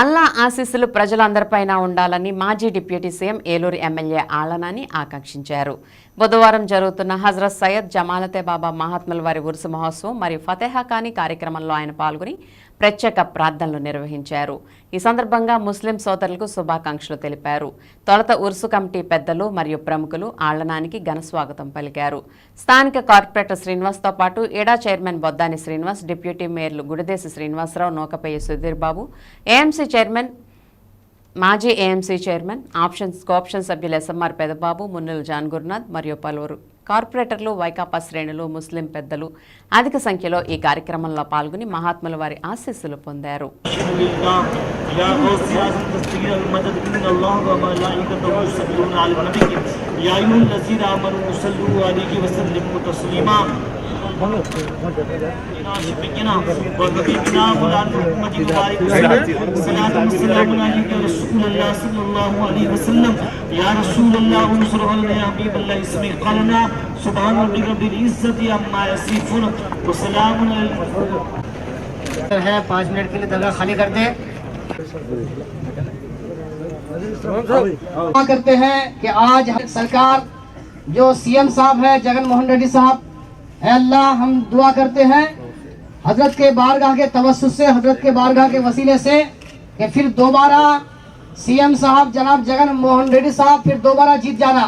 అల్లా ఆశీస్సులు ప్రజలందరిపైన ఉండాలని మాజీ deputy CM Eluru MLA Alla Nani ఆకాంక్షించారు. బుధవారం జరుగుతున్న హజరత్ సయ్యద్ జమాలతే బాబా మహాత్ముల వారి ఉరుసు మహోత్సవం మరియు ఫతేహా ఖానీ కార్యక్రమంలో ఆయన పాల్గొని ప్రత్యేక ప్రార్థనలు నిర్వహించారు. ఈ సందర్భంగా ముస్లిం సోదరులకు శుభాకాంక్షలు తెలిపారు. తొలత ఉరుసు కమిటీ పెద్దలు మరియు ప్రముఖులు ఆళ్ళనానికి ఘన స్వాగతం పలికారు. స్థానిక కార్పొరేటర్ శ్రీనివాస్తో పాటు ఏడా చైర్మన్ బొద్దాని శ్రీనివాస్ డిప్యూటీ మేయర్లు గుడిదేశి శ్రీనివాసరావు నోకపయ్య సుధీర్ బాబు ఏఎంసీ చైర్మన్ మాజీ ఏఎంసీ చైర్మన్ ఆప్షన్స్ కోఆప్షన్ సభ్యులు ఎస్ఎంఆర్ పెదబాబు మున్నుల జాన్ గురునాథ్ మరియు పలువురు కార్పొరేటర్లు వైకాపా శ్రేణులు ముస్లిం పెద్దలు అధిక సంఖ్యలో ఈ కార్యక్రమంలో పాల్గొని మహాత్ముల వారి ఆశీస్సులు పొందారు لله يا غوث يا عزم تستجير المدد إن الله وملائكته يصلون على النبي يا أيها الذين آمنوا صلوا عليه وسلموا تسليما یا رسول اللہ انصر حبیب اللہ قلنا سبحان رب العزت پانچ منٹ کے لیے درگاہ خالی کر دیں کرتے ہیں کہ آج سرکار جو سی ایم صاحب ہے جگن موہن ریڈی صاحب اے اللہ ہم دعا کرتے ہیں حضرت کے بارگاہ کے توسط سے حضرت کے بارگاہ کے وسیلے سے کہ پھر دوبارہ سی ایم صاحب جناب جگن موہن ریڈی صاحب پھر دوبارہ جیت جانا۔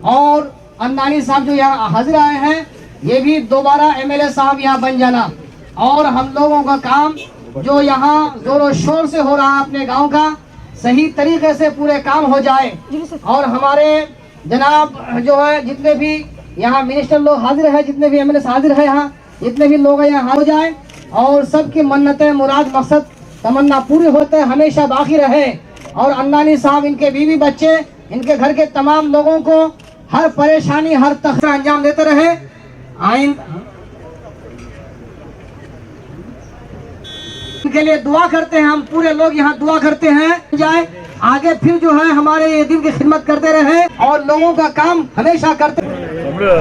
اور اندانی صاحب جو یہاں حاضر آئے ہیں یہ بھی دوبارہ ایم ایل اے صاحب یہاں بن جانا۔ اور ہم لوگوں کا کام جو یہاں زور و شور سے ہو رہا اپنے گاؤں کا صحیح طریقے سے پورے کام ہو جائے۔ جی اور ہمارے جناب جو ہے جتنے بھی یہاں منسٹر لوگ حاضر ہے جتنے بھی ایم ایل حاضر ہے یہاں، جتنے بھی لوگ یہاں، ہو جائے۔ اور سب کی منتیں، مراد، مقصد، تمنا پوری ہوتے ہمیشہ باقی رہے۔ اور انانی صاحب، ان کے بیوی بچے، ان کے گھر کے تمام لوگوں کو ہر پریشانی، ہر تخرہ انجام دیتے رہے۔ آئند ان کے لیے دعا کرتے ہیں، ہم پورے لوگ یہاں دعا کرتے ہیں۔ جائے۔ آگے پھر جو ہے، ہمارے یہ دن کی خدمت کرتے رہے۔ اور لوگوں کا کام ہمیشہ کرتے رہے۔ ఇప్పుడు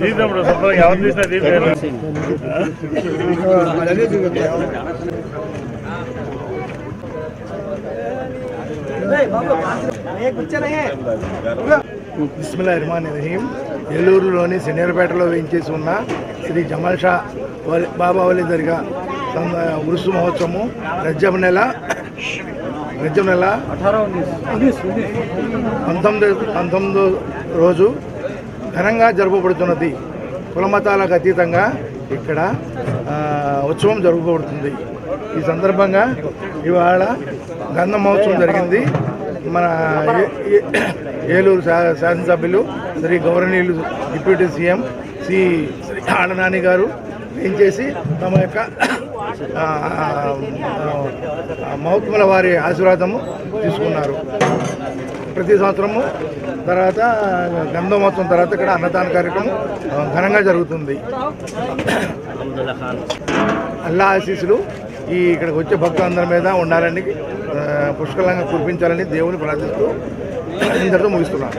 తీసినప్పుడు శుభ్రం ఎవరు తీసినా తీసారు రహీం ఏలూరులోని శనియర్పేటలో వేయించేసి ఉన్న శ్రీ జమల్ షా బాబా వలి జరిగా ఉరుసు మహోత్సవము రజ్జం నెల రజ్జం నెల పంతొమ్మిది పంతొమ్మిదో రోజు ఘనంగా జరుపబడుతున్నది కులమతాలకు అతీతంగా ఇక్కడ ఉత్సవం జరుపుకోబడుతుంది ఈ సందర్భంగా ఇవాళ గంధ మహోత్సవం జరిగింది. మన ఏలూరు శాసనసభ్యులు శ్రీ గౌరవనీయులు డిప్యూటీ సీఎం శ్రీ శ్రీ ఆడనాని గారు ఏం చేసి తమ యొక్క మహత్ముల వారి ఆశీర్వాదము తీసుకున్నారు. ప్రతి సంవత్సరము తర్వాత గంధమోత్సవం తర్వాత ఇక్కడ అన్నదాన కార్యక్రమం ఘనంగా జరుగుతుంది. అల్లా ఆశీస్సులు ఈ ఇక్కడికి వచ్చే భక్తులందరి మీద ఉండాలని పుష్కలంగా కురిపించాలని దేవుని ప్రార్థిస్తూ ఇంతటితో ముగిస్తున్నాను.